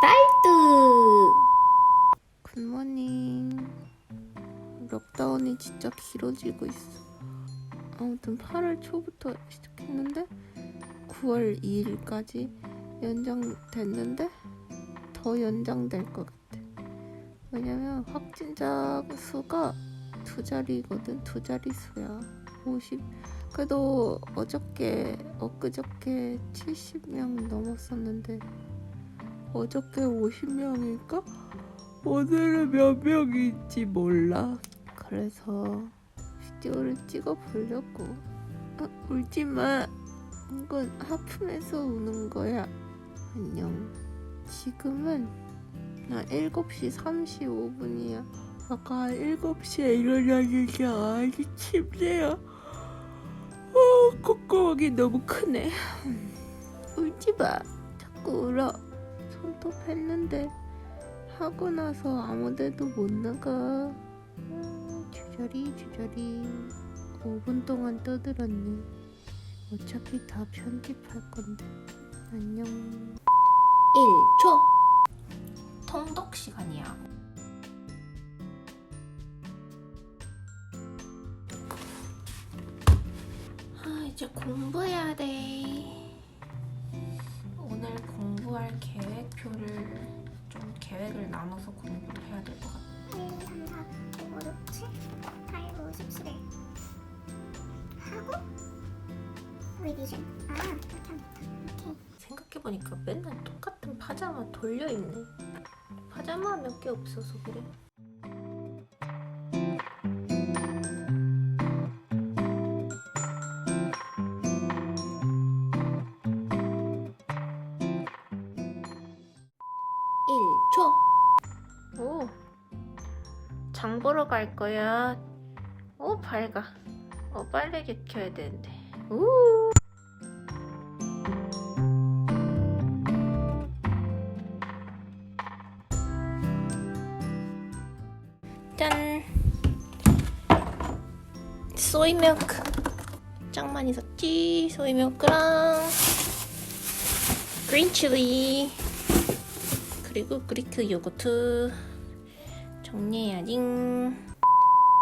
딸뚜 굿모닝. 럭다운이 진짜 길어지고 있어. 아무튼 8월 초부터 시작했는데 9월 2일까지 연장됐는데 더 연장될 것 같아. 왜냐면 확진자 수가 두 자리거든. 두 자리 수야. 50. 그래도 어저께 엊그저께 70명 넘었었는데 어저께 50명일까? 오늘은 몇 명인지 몰라. 그래서 비디오를 찍어 보려고. 아, 울지 마. 이건 하품해서 우는 거야. 안녕. 지금은 나 7시 35분이야. 아까 7시에 일어나니까 아기 침대야. 어, 콧구멍이 너무 크네. 울지 마. 자꾸 울어. 손톱 했는데 하고 나서 아무데도 못 나가. 음, 주저리 주저리 5분 동안 떠들었네. 어차피 다 편집할 건데. 안녕. 1초 통독 시간이야 아 이제 공부해야 돼 오늘 공부할 계획표를 좀 계획을 나눠서 공부를 해야 될 것 같아 1, 3, 4, 5, 6, 7, 8, 9, 10, 11 하고 리비전 아 이렇게 하면 오케이. 생각해보니까 맨날 똑같은 파자마 돌려 입네. 파자마 몇 개 없어서 그래 장 보러 갈 거야. 오, 밝아. 어, 빨래 개 켜야 되는데. 우. 짠 소이 밀크 짱 많이 샀지 소이 밀크랑 그린 칠리 그리고 그리크 요거트 정리해야지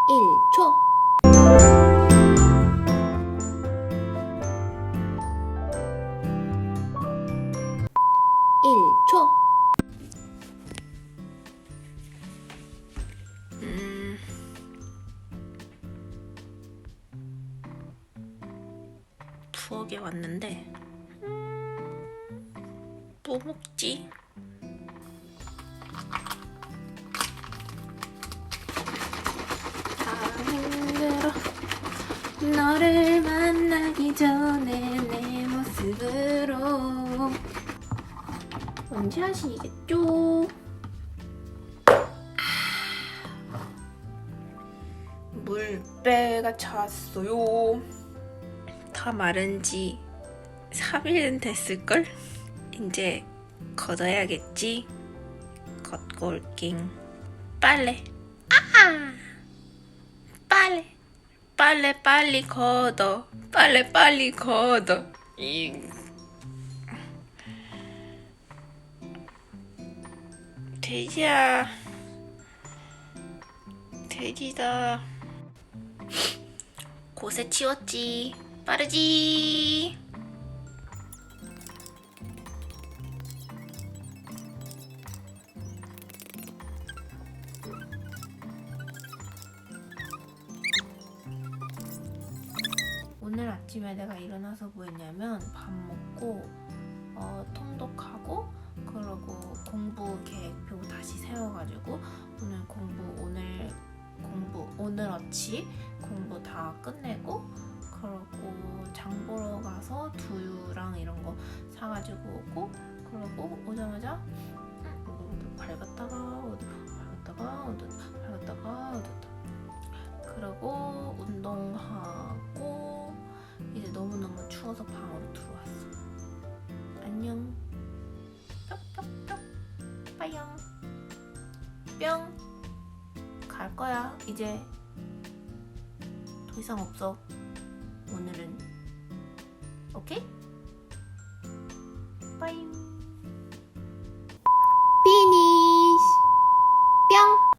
1초 초 음. 부엌에 왔는데 음, 뭐 먹지? 너를 만나기 전에 내 모습으로 언제 하시겠죠? 물배가 찼어요. 다 마른 지 3일은 됐을걸? 이제 걷어야겠지? 걷고 올긴. 빨래. 아! 빨래. 빨래 빨리 걷어. 빨래 빨리 걷어. 이. 돼지야. 돼지다. 곳에 치웠지. 빠르지. 아침에 내가 일어나서 뭐 했냐면 밥 먹고 어, 통독하고 그러고 공부 계획표 다시 세워가지고 오늘 공부 오늘 공부 오늘 어치 공부 다 끝내고 그러고 장 보러 가서 두유랑 이런 거 사가지고 오고 그러고 오자마자 음, 밝았다가 밝았다가 어둡다 그러고 너 무너무 추워서 방으로 들어왔어. 안녕. 뿅뿅뿅 빠영. 뿅. 갈 거야 이제. 더 이상 없어. 오늘은. 오케이? 빠잉